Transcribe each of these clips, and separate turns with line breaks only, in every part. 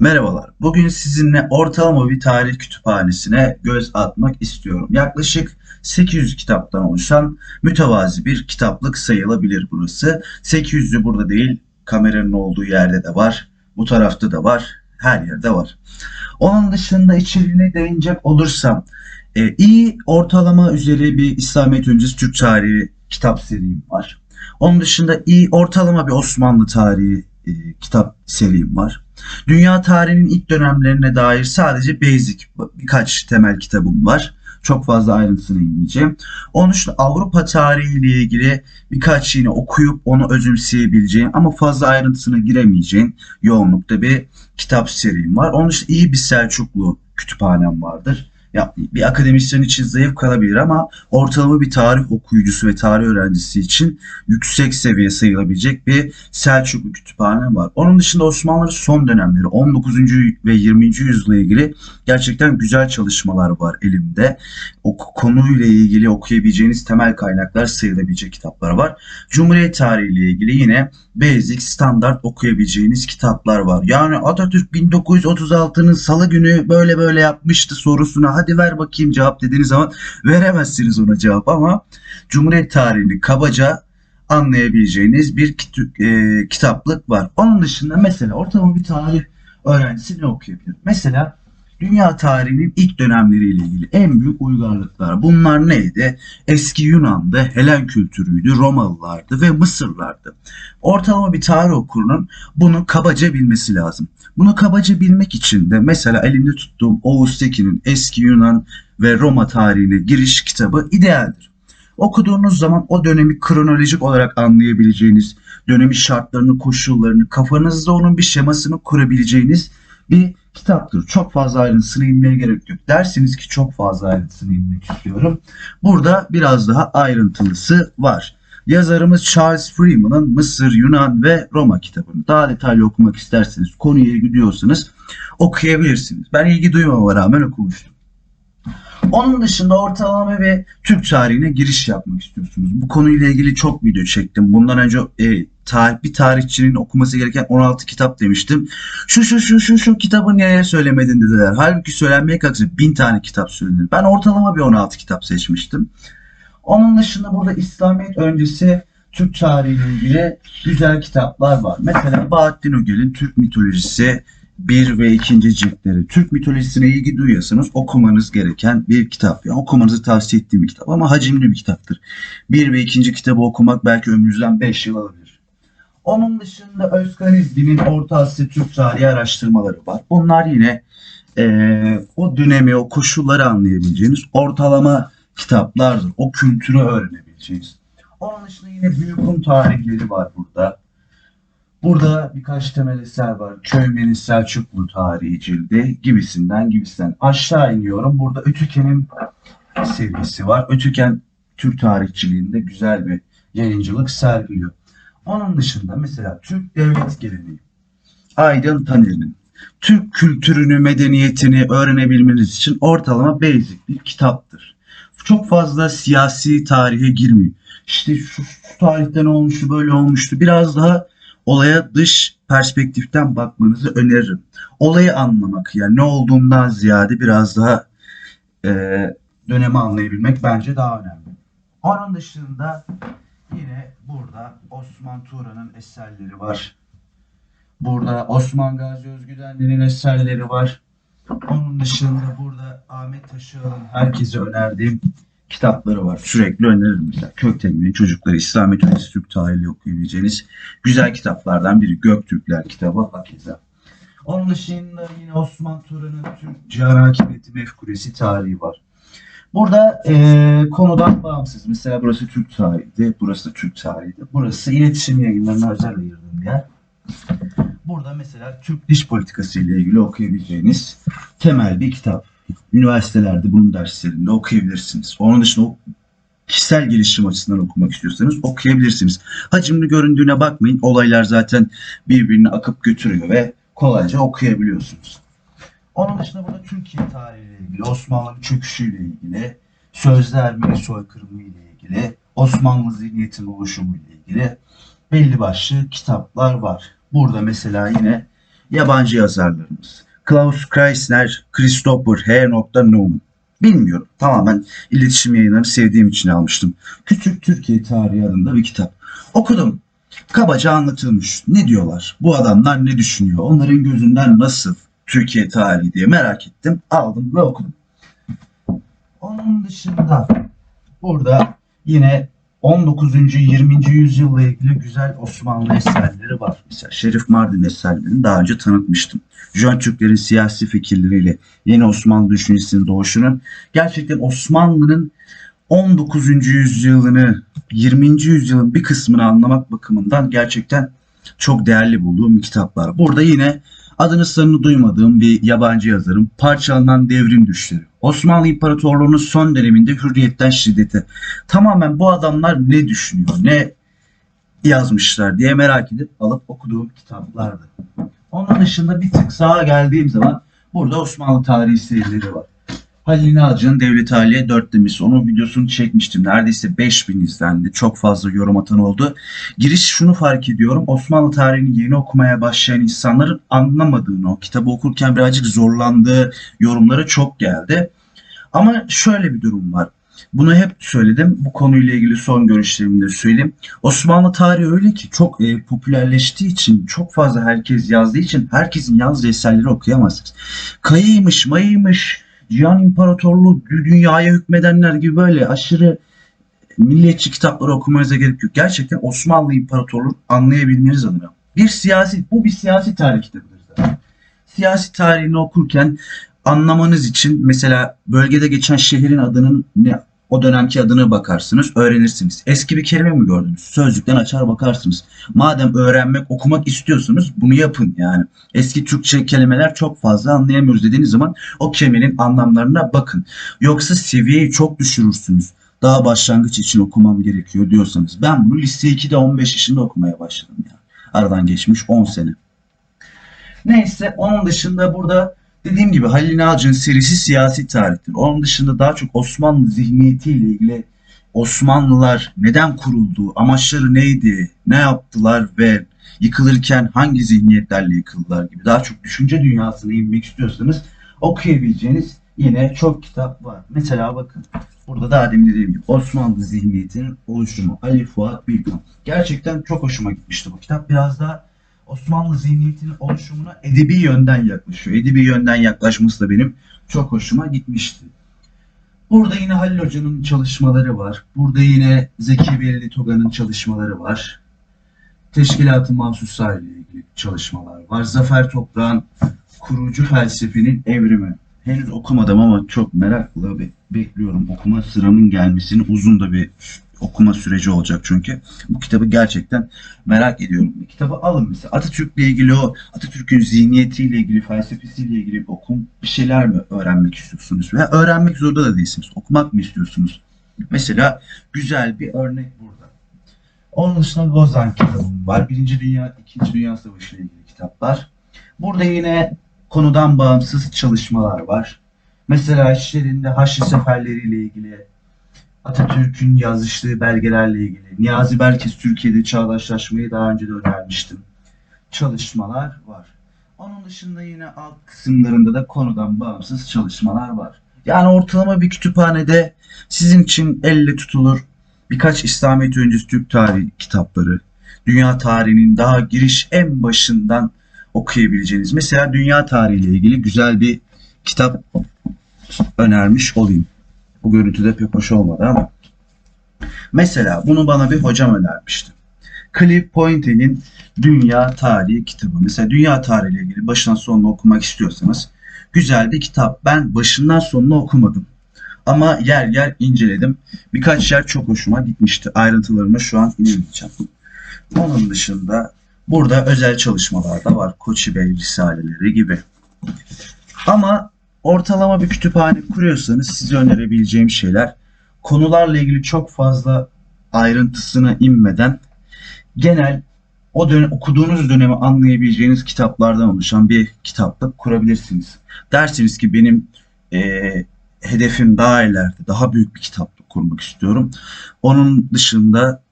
Merhabalar. Bugün sizinle ortalama bir tarih kütüphanesine göz atmak istiyorum. Yaklaşık 800 kitaptan oluşan mütevazi bir kitaplık sayılabilir burası. 800'ü burada değil, kameranın olduğu yerde de var. Bu tarafta da var. Her yerde var. Onun dışında içeriğine değinecek olursam e, iyi ortalama üzeri bir İslamiyet öncesi Türk tarihi kitap serim var. Onun dışında iyi ortalama bir Osmanlı tarihi e, kitap serim var. Dünya tarihinin ilk dönemlerine dair sadece basic birkaç temel kitabım var. Çok fazla ayrıntısına inmeyeceğim. Onun dışında Avrupa tarihiyle ilgili birkaç yine okuyup onu özümseyebileceğim ama fazla ayrıntısına giremeyeceğim yoğunlukta bir kitap serim var. Onun dışında iyi bir Selçuklu kütüphanem vardır. Ya, bir akademisyen için zayıf kalabilir ama ortalama bir tarih okuyucusu ve tarih öğrencisi için yüksek seviye sayılabilecek bir Selçuklu kütüphane var. Onun dışında Osmanlı'nın son dönemleri 19. ve 20. yüzyıla ilgili gerçekten güzel çalışmalar var elimde. O konuyla ilgili okuyabileceğiniz temel kaynaklar sayılabilecek kitaplar var. Cumhuriyet tarihiyle ilgili yine basic standart okuyabileceğiniz kitaplar var. Yani Atatürk 1936'nın salı günü böyle böyle yapmıştı sorusuna hadi ver bakayım cevap dediğiniz zaman veremezsiniz ona cevap ama Cumhuriyet tarihini kabaca anlayabileceğiniz bir e, kitaplık var. Onun dışında mesela ortalama bir tarih öğrencisi ne okuyabilir? Mesela dünya tarihinin ilk dönemleriyle ilgili en büyük uygarlıklar. Bunlar neydi? Eski Yunan'da Helen kültürüydü, Romalılardı ve Mısırlardı. Ortalama bir tarih okurunun bunu kabaca bilmesi lazım. Bunu kabaca bilmek için de mesela elimde tuttuğum Oğuz Tekin'in Eski Yunan ve Roma tarihine giriş kitabı idealdir. Okuduğunuz zaman o dönemi kronolojik olarak anlayabileceğiniz, dönemin şartlarını, koşullarını, kafanızda onun bir şemasını kurabileceğiniz bir kitaptır. Çok fazla ayrıntısına inmeye gerek yok. Dersiniz ki çok fazla ayrıntısına inmek istiyorum. Burada biraz daha ayrıntılısı var. Yazarımız Charles Freeman'ın Mısır, Yunan ve Roma kitabını daha detaylı okumak isterseniz, konuya ilgi okuyabilirsiniz. Ben ilgi duymama rağmen okumuştum. Onun dışında ortalama ve Türk tarihine giriş yapmak istiyorsunuz. Bu konuyla ilgili çok video çektim. Bundan önce e, tarih, bir tarihçinin okuması gereken 16 kitap demiştim. Şu şu şu şu şu kitabı niye söylemedin dediler. Halbuki söylenmeye kalksa bin tane kitap söylenir. Ben ortalama bir 16 kitap seçmiştim. Onun dışında burada İslamiyet öncesi Türk tarihiyle ilgili güzel kitaplar var. Mesela Bahattin Ögel'in Türk mitolojisi 1 ve 2. ciltleri. Türk mitolojisine ilgi duyuyorsanız okumanız gereken bir kitap. Yani okumanızı tavsiye ettiğim bir kitap ama hacimli bir kitaptır. 1 ve 2. kitabı okumak belki ömrünüzden 5 yıl alabilir. Onun dışında Özkan İzdi'nin Orta Asya Türk tarihi araştırmaları var. Bunlar yine eee, o dönemi, o koşulları anlayabileceğiniz ortalama kitaplardır. O kültürü öğrenebileceğiniz. Onun dışında yine Büyük Hun tarihleri var burada. Burada birkaç temel eser var. Köymen'in Selçuklu tarihi cildi gibisinden gibisinden. Aşağı iniyorum. Burada Ötüken'in serisi var. Ötüken Türk tarihçiliğinde güzel bir yayıncılık sergiliyor. Onun dışında mesela Türk devlet geleneği. Aydın Taner'in Türk kültürünü, medeniyetini öğrenebilmeniz için ortalama basic bir kitaptır. Çok fazla siyasi tarihe girmiyor. İşte şu, şu tarihte ne olmuştu, böyle olmuştu. Biraz daha olaya dış perspektiften bakmanızı öneririm. Olayı anlamak yani ne olduğundan ziyade biraz daha e, dönemi anlayabilmek bence daha önemli. Onun dışında yine burada Osman Turan'ın eserleri var. Burada Osman Gazi Özgüdenli'nin eserleri var. Onun dışında burada Ahmet Taşıal'ın herkese önerdiğim kitapları var. Sürekli öneririm. Mesela Köktemir'in Çocukları, İslamiyet Öncesi Türk Tarihi okuyabileceğiniz güzel kitaplardan biri. Göktürkler kitabı hakeza. Onun dışında yine Osman Turan'ın Türk Cihan Hakimiyeti Mefkuresi tarihi var. Burada eee, konudan bağımsız. Mesela burası Türk tarihiydi, burası da Türk tarihiydi. Burası iletişim yayınlarına özel ayırdığım yer. Burada mesela Türk dış politikası ile ilgili okuyabileceğiniz temel bir kitap. Üniversitelerde bunun derslerinde okuyabilirsiniz. Onun dışında o kişisel gelişim açısından okumak istiyorsanız okuyabilirsiniz. Hacimli göründüğüne bakmayın. Olaylar zaten birbirini akıp götürüyor ve kolayca okuyabiliyorsunuz. Onun dışında burada Türkiye tarihiyle ilgili, Osmanlı'nın çöküşüyle ilgili, Sözde Ermeni soykırımı ile ilgili, Osmanlı zihniyetinin oluşumu ile ilgili belli başlı kitaplar var. Burada mesela yine yabancı yazarlarımız. Klaus Kreisner, Christopher H. Newman. Bilmiyorum. Tamamen iletişim yayınlarını sevdiğim için almıştım. Küçük Türkiye Tarihi adında bir kitap. Okudum. Kabaca anlatılmış. Ne diyorlar? Bu adamlar ne düşünüyor? Onların gözünden nasıl Türkiye tarihi diye merak ettim. Aldım ve okudum. Onun dışında burada yine 19. 20. yüzyılla ilgili güzel Osmanlı eserleri var. Mesela Şerif Mardin eserlerini daha önce tanıtmıştım. Jön Türklerin siyasi fikirleriyle yeni Osmanlı düşüncesinin doğuşunun gerçekten Osmanlı'nın 19. yüzyılını 20. yüzyılın bir kısmını anlamak bakımından gerçekten çok değerli bulduğum kitaplar. Burada yine adını sanını duymadığım bir yabancı yazarım. Parçalanan devrim düşleri. Osmanlı İmparatorluğu'nun son döneminde hürriyetten şiddete. Tamamen bu adamlar ne düşünüyor, ne yazmışlar diye merak edip alıp okuduğum kitaplardı. Onun dışında bir tık sağa geldiğim zaman burada Osmanlı tarihi serileri var. Halil İnalcı'nın Devlet Aliye 4 demiş. Onun videosunu çekmiştim. Neredeyse 5000 izlendi. Çok fazla yorum atan oldu. Giriş şunu fark ediyorum. Osmanlı tarihini yeni okumaya başlayan insanların anlamadığını, o kitabı okurken birazcık zorlandığı yorumları çok geldi. Ama şöyle bir durum var. Bunu hep söyledim. Bu konuyla ilgili son görüşlerimi de söyleyeyim. Osmanlı tarihi öyle ki çok e, popülerleştiği için, çok fazla herkes yazdığı için herkesin yazdığı eserleri okuyamazsınız. Kayıymış, mayıymış, Cihan İmparatorluğu, dünyaya hükmedenler gibi böyle aşırı milliyetçi kitapları okumanıza gerek yok. Gerçekten Osmanlı İmparatorluğu anlayabilmeniz adına. Bir siyasi, bu bir siyasi tarih kitabıdır zaten. Siyasi tarihini okurken anlamanız için mesela bölgede geçen şehrin adının ne o dönemki adına bakarsınız, öğrenirsiniz. Eski bir kelime mi gördünüz? Sözlükten açar bakarsınız. Madem öğrenmek, okumak istiyorsunuz bunu yapın yani. Eski Türkçe kelimeler çok fazla anlayamıyoruz dediğiniz zaman o kelimenin anlamlarına bakın. Yoksa seviyeyi çok düşürürsünüz. Daha başlangıç için okumam gerekiyor diyorsanız. Ben bunu lise 2'de 15 yaşında okumaya başladım yani. Aradan geçmiş 10 sene. Neyse onun dışında burada dediğim gibi Halil İnalcı'nın serisi siyasi tarihtir. Onun dışında daha çok Osmanlı zihniyetiyle ilgili Osmanlılar neden kuruldu, amaçları neydi, ne yaptılar ve yıkılırken hangi zihniyetlerle yıkıldılar gibi daha çok düşünce dünyasına inmek istiyorsanız okuyabileceğiniz yine çok kitap var. Mesela bakın burada daha demin dediğim gibi Osmanlı zihniyetinin oluşumu Ali Fuat Bilkan. Gerçekten çok hoşuma gitmişti bu kitap. Biraz daha Osmanlı zihniyetinin oluşumuna edebi yönden yaklaşıyor. Edebi yönden yaklaşması da benim çok hoşuma gitmişti. Burada yine Halil Hoca'nın çalışmaları var. Burada yine Zeki Belli Toga'nın çalışmaları var. Teşkilat-ı Mahsuslar ile ilgili çalışmalar var. Zafer Toprak'ın kurucu felsefenin evrimi. Henüz okumadım ama çok merakla be- bekliyorum. Okuma sıramın gelmesini uzun da bir okuma süreci olacak çünkü. Bu kitabı gerçekten merak ediyorum. Kitabı alın mesela. Atatürk'le ilgili o Atatürk'ün zihniyetiyle ilgili, felsefesiyle ilgili bir okum bir şeyler mi öğrenmek istiyorsunuz? Veya öğrenmek zorunda da değilsiniz. Okumak mı istiyorsunuz? Mesela güzel bir örnek burada. Onun dışında Lozan kitabım var. Birinci Dünya, İkinci Dünya Savaşı ile ilgili kitaplar. Burada yine konudan bağımsız çalışmalar var. Mesela işlerinde Haçlı Seferleri ile ilgili Atatürk'ün yazıştığı belgelerle ilgili. Niyazi Berkes Türkiye'de çağdaşlaşmayı daha önce de önermiştim. Çalışmalar var. Onun dışında yine alt kısımlarında da konudan bağımsız çalışmalar var. Yani ortalama bir kütüphanede sizin için elle tutulur birkaç İslamiyet öncesi Türk tarihi kitapları, dünya tarihinin daha giriş en başından okuyabileceğiniz. Mesela dünya tarihiyle ilgili güzel bir kitap önermiş olayım. Bu görüntüde pek hoş olmadı ama. Mesela bunu bana bir hocam önermişti. Cliff Pointing'in Dünya Tarihi kitabı. Mesela dünya tarihiyle ilgili başından sonuna okumak istiyorsanız güzel bir kitap. Ben başından sonuna okumadım. Ama yer yer inceledim. Birkaç yer çok hoşuma gitmişti. Ayrıntılarıma şu an inemeyeceğim. Onun dışında burada özel çalışmalar da var. Koçi Bey Risaleleri gibi. Ama ortalama bir kütüphane kuruyorsanız size önerebileceğim şeyler konularla ilgili çok fazla ayrıntısına inmeden genel o dönem, okuduğunuz dönemi anlayabileceğiniz kitaplardan oluşan bir kitaplık kurabilirsiniz. Dersiniz ki benim eee, hedefim daha ileride, daha büyük bir kitaplık kurmak istiyorum. Onun dışında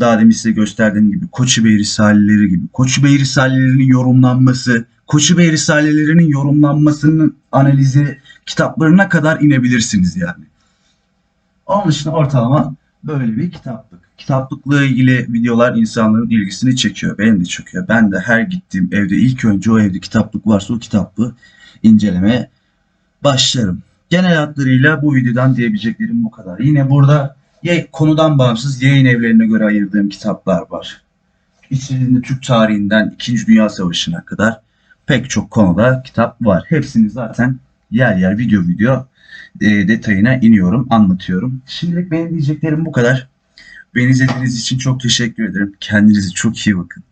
daha demin size gösterdiğim gibi Koçi Bey Risaleleri gibi. Koçi Bey Risalelerinin yorumlanması, Koçu Bey Risalelerinin yorumlanmasının analizi kitaplarına kadar inebilirsiniz yani. Onun dışında ortalama böyle bir kitaplık. Kitaplıkla ilgili videolar insanların ilgisini çekiyor. Benim de çekiyor. Ben de her gittiğim evde ilk önce o evde kitaplık varsa o kitabı incelemeye başlarım. Genel hatlarıyla bu videodan diyebileceklerim bu kadar. Yine burada ya konudan bağımsız yayın evlerine göre ayırdığım kitaplar var. İçerisinde Türk tarihinden 2. Dünya Savaşı'na kadar pek çok konuda kitap var. Hepsini zaten yer yer video video e, detayına iniyorum, anlatıyorum. Şimdilik benim diyeceklerim bu kadar. Beni izlediğiniz için çok teşekkür ederim. Kendinize çok iyi bakın.